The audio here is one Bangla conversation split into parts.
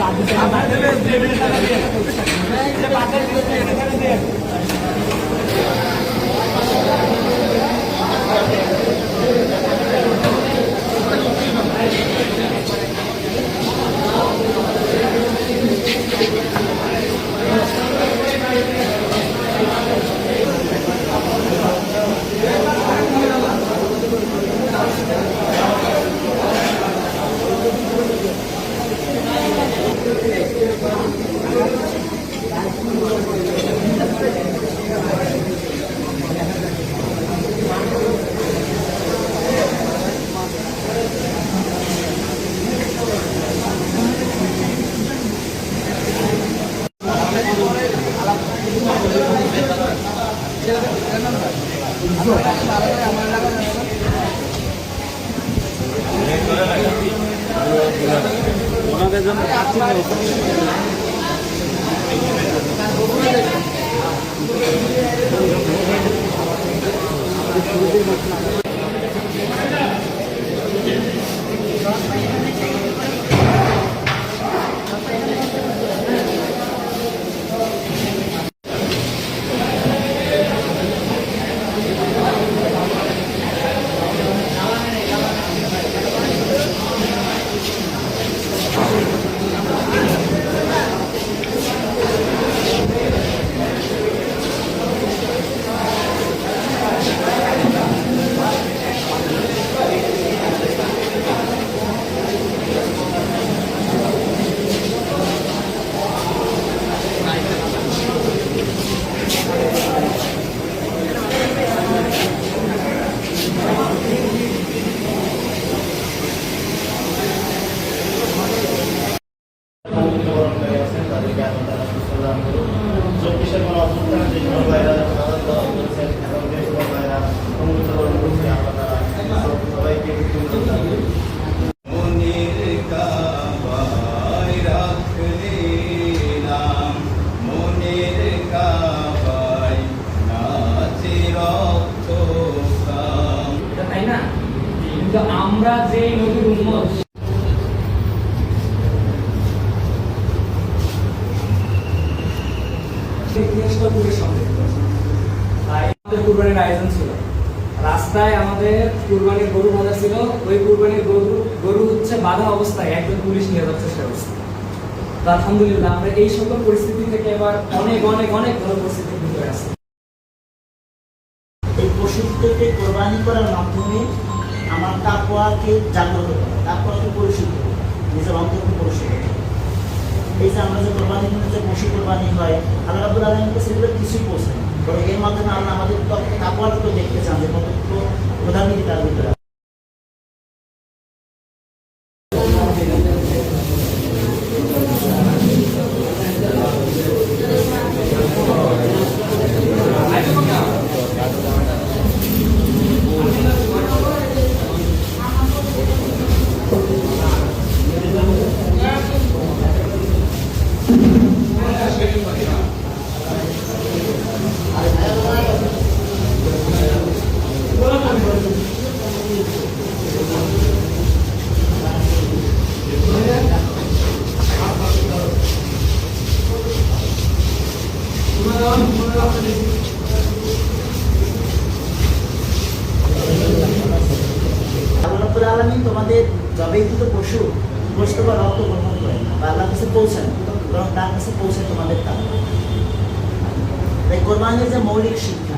बाजूला. వచ్చింది চব্বিশের কোনো অভ্যন্তরে যে কোনো ভাইরা তারা দোয়া করেছেন এবং যে কোনো ভাইরা অমৃতবরণ করছে আমরা সবাইকে কাবায় রাখলে নাম মনের কাবায় নাচে রক্ত কাম এটা তাই না কিন্তু আমরা যে নবীর উম্মত ইতিহাসটা পুরো সমৃদ্ধ তাই আমাদের কুরবানির আয়োজন ছিল। রাস্তায় আমাদের কুরবানির গরু বাঁধা ছিল। ওই কুরবানির গরু গরু হচ্ছে বাঁধা অবস্থায় একজন পুলিশ নিয়ে যাচ্ছে সে অবস্থা। তো আলহামদুলিল্লাহ, আমরা এই সকল পরিস্থিতি থেকে এবার অনেক অনেক অনেক ভালো পরিস্থিতির ভিতরে আছি এই পশুদেরকে কোরবানি করার মাধ্যমে আমার তাকুয়াকে জাগ্রত করা তাকুয়াকে পরিশুদ্ধ নিজের অন্তরকে পরিশুদ্ধ এই যে আমরা যে কোরবানি দিনে যে পশু কোরবানি হয়, আল্লাহ রাবুল আলমীকে সেগুলো কিছুই তবে এর মাধ্যমে আল্লাহ আমাদের তো দেখতে চান যে কতটুকু প্রধানমন্ত্রী তার ভিতরে আছে। আল্লাহ রাব্বুল আলামিন জবেকৃত পশু গোষ্ঠ বা রক্ত গ্রহণ করেন না বা আল্লাহর কাছে তার কাছে পৌঁছে তোমাদের তা তাই কোরবানির যে মৌলিক শিক্ষা,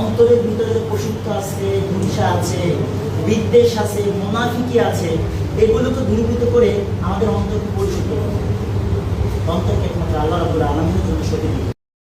অন্তরের ভিতরে যে পশুত্ব আছে, হিংসা আছে, বিদ্বেষ আছে, মুনাফিকি আছে, এগুলোকে দূরীভূত করে আমাদের অন্তরকে পরিশুদ্ধ করতে অন্তরকে একমাত্র আল্লাহ রাবুল আলমীর জন্য হবে।